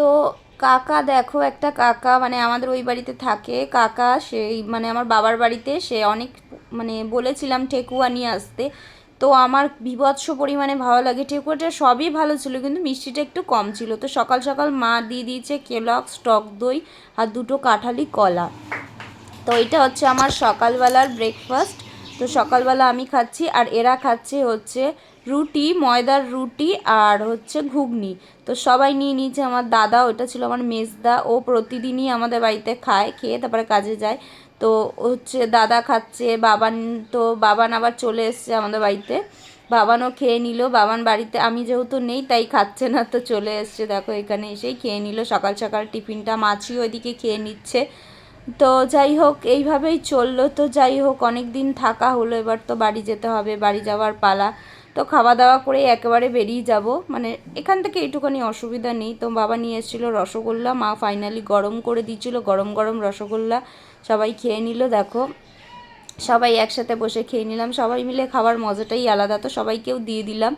তো কাকা, দেখো একটা কাকা মানে আমাদের ওই বাড়িতে থাকে। কাকা সেই মানে আমার বাবার বাড়িতে সে অনেক মানে বলেছিলাম ঠেকুয়া নিয়ে আসতে। তো আমার বিভৎস পরিমাণে ভালো লাগে। ঠেকুয়াটা সবই ভালো ছিল কিন্তু মিষ্টিটা একটু কম ছিল। তো সকাল সকাল মা দিয়ে দিয়েছে কেলক্স স্টক দই আর দুটো কাঁঠালি কলা। তো এটা হচ্ছে আমার সকালবেলার ব্রেকফাস্ট তো সকালবেলা আমি খাচ্ছি আর এরা খাচ্ছে হচ্ছে রুটি, ময়দার রুটি আর হচ্ছে ঘুগনি। তো সবাই নিয়ে নিয়েছে আমার দাদা ওটা ছিল আমার মেজদা। ও প্রতিদিনই আমাদের বাড়িতে খায়, খেয়ে তারপরে কাজে যায়। তো হচ্ছে দাদা খাচ্ছে, বাবান, তো বাবান আবার চলে এসছে আমাদের বাড়িতে। বাবানও খেয়ে নিল, বাবান বাড়িতে, আমি যেহেতু নেই তাই খাচ্ছে না, তো চলে এসছে, দেখো এখানে এসেই খেয়ে নিল। সকাল সকাল টিফিনটা মাছিও ওইদিকে খেয়ে নিচ্ছে। তো যাই হোক, এইভাবেই চলল। তো যাই হোক অনেক দিন থাকা হলো, এবার তো বাড়ি যেতে হবে, বাড়ি যাওয়ার পালা। তো খাওয়া দাওয়া করে একেবারে বেরিয়ে যাব। মানে এখান থেকে এইটুখানি অসুবিধা নেই। তো বাবা নিয়ে এসেছিল রসগোল্লা, মা ফাইনালি গরম করে দিয়েছিল, গরম গরম রসগোল্লা সবাই খেয়ে নিল। দেখো, সবাই একসাথে বসে খেয়ে নিলাম। সবাই মিলে খাওয়ার মজাটাই আলাদা। তো সবাইকেও দিয়ে দিলাম।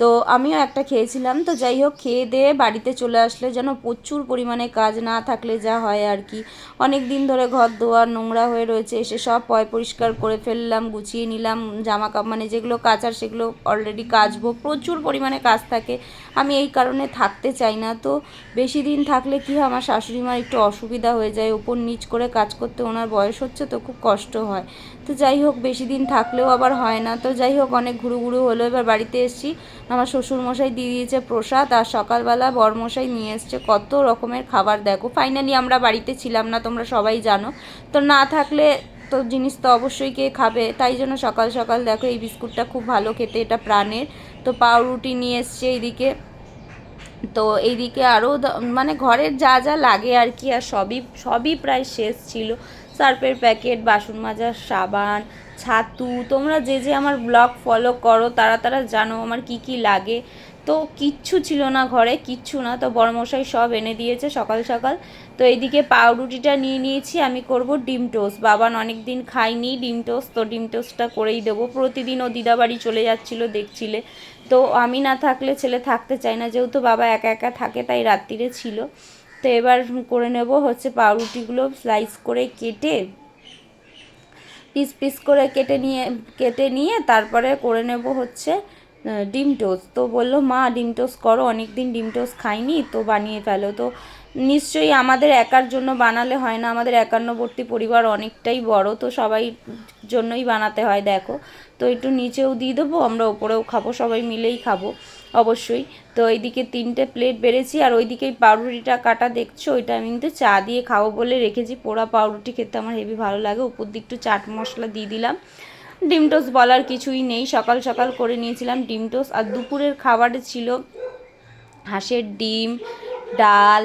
তো আমিও একটা খেয়েছিলাম। তো যাই হোক, খেয়ে দিয়ে বাড়িতে চলে আসলে যেন প্রচুর পরিমাণে কাজ না থাকলে যা হয় আর কি। অনেক দিন ধরে ঘর দোয়ার নোংরা হয়ে রয়েছে, এসে সব পয় পরিষ্কার করে ফেললাম, গুছিয়ে নিলাম জামা কাপড় মানে যেগুলো কাচার সেগুলো অলরেডি কাচবো। প্রচুর পরিমাণে কাজ থাকে, আমি এই কারণে থাকতে চাই না। তো বেশি দিন থাকলে কী হয়, আমার শাশুড়ি মার একটু অসুবিধা হয়ে যায়, ওপর নিচ করে কাজ করতে ওনার বয়স হচ্ছে তো খুব কষ্ট হয়। তো যাই হোক, বেশি দিন থাকলেও আবার হয় না। তো যাই হোক, অনেক ঘুরু ঘুরু হলো, এবার বাড়িতে এসেছি। আমার শ্বশুরমশাই দিয়ে দিয়েছে প্রসাদ আর সকালবেলা বরমশাই নিয়ে এসছে। কত রকমের খাবার দেখো। ফাইনালি আমরা বাড়িতে ছিলাম না, তোমরা সবাই জানো। তো না থাকলে তো জিনিস তো অবশ্যই কে খাবে। তাই জন্য সকাল সকাল দেখো এই বিস্কুটটা খুব ভালো খেতে, এটা প্রাণের। তো পাউরুটি নিয়ে এসছে এইদিকে তো এইদিকে আরও মানে ঘরের যা যা লাগে আর কি, আর সবই সবই প্রায় শেষ ছিল। সার্ফের প্যাকেট, বাসন মাজার সাবান, ছাতু, তোমরা যে যে আমার ব্লগ ফলো করো, তারা তারা জানো আমার কি কি লাগে। তো কিচ্ছু ছিল না ঘরে, কিচ্ছু না। তো বড়মশাই সব এনে দিয়েছে সকাল সকাল। তো এইদিকে পাউরুটিটা নিয়ে নিয়েছি, আমি করব ডিম টোস্ট। বাবান অনেক দিন খাইনি ডিম টোস্ট, তো ডিম টোস্টটা করেই দেবো। প্রতিদিন ও দিদাবাড়ি চলে যাচ্ছিল, দেখছিলে। তো আমি না থাকলে ছেলে থাকতে চাই না, যেহেতু বাবা একা একা থাকে তাই রাত্রিরে ছিল। তো এবার করে নেব হচ্ছে পাউরুটিগুলো স্লাইস করে কেটে পিস পিস করে কেটে নিয়ে কেটে নিয়ে তারপরে করে নেব হচ্ছে ডিম টোস্ট। তো বলল, মা, ডিম টোস্ট করো অনেক দিন ডিম টোস্ট খাইনি, তো বানিয়ে ফেলো। তো নিশ্চয়ই আমাদের একার জন্য বানালে হয় না, আমাদের একান্নবর্তী পরিবার অনেকটাই বড়, তো সবাই জন্যই বানাতে হয়, দেখো। তো একটু নিচেও দিয়ে দেবো, আমরা ওপরেও খাব, সবাই মিলেই খাব, অবশ্যই। তো এইদিকে তিনটে প্লেট বেড়েছি, আর ওইদিকে পাউরুটিটা কাটা দেখছ? ওইটা আমি কিন্তু চা দিয়ে খাব বলে রেখেছি। পোড়া পাউরুটি খেতে আমার হেভি ভালো লাগে, উপর দিয়ে একটু চাট মশলা দিয়ে দিলাম। ডিম টোস্ট বলার কিছুই নেই। সকাল সকাল করে নিয়েছিলাম ডিম টোস্ট। আর দুপুরের খাবারে ছিল হাঁসের ডিম, ডাল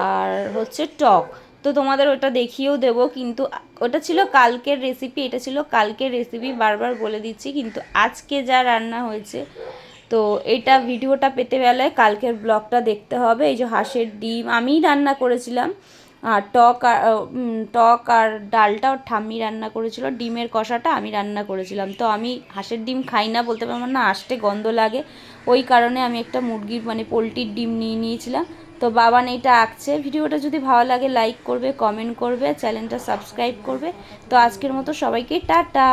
আর হচ্ছে টক। তো তোমাদের ওটা দেখিয়েও দেব, কিন্তু ওটা ছিল কালকের রেসিপি এটা ছিল কালকের রেসিপি বারবার বলে দিচ্ছি, কিন্তু আজকে যা রান্না হয়েছে, তো এটা ভিডিওটা পেতে গেলে কালকের ব্লগটা দেখতে হবে। এই যে হাঁসের ডিম, আমিই রান্না করেছিলাম। আর টক আর টক আর ডালটা ওর ঠাম্মি রান্না করেছিল, ডিমের কষাটা আমি রান্না করেছিলাম। তো আমি হাঁসের ডিম খাই না বলতে পারব না আসতে গন্ধ লাগে। ওই কারণে আমি একটা মুরগির মানে পোলট্রির ডিম নিয়ে নিয়েছিলাম। তো বাবান এইটা আঁকছে। ভিডিওটা যদি ভালো লাগে লাইক করবে কমেন্ট করবে, চ্যানেলটা সাবস্ক্রাইব করবে। তো আজকের মতো সবাইকে টাটা।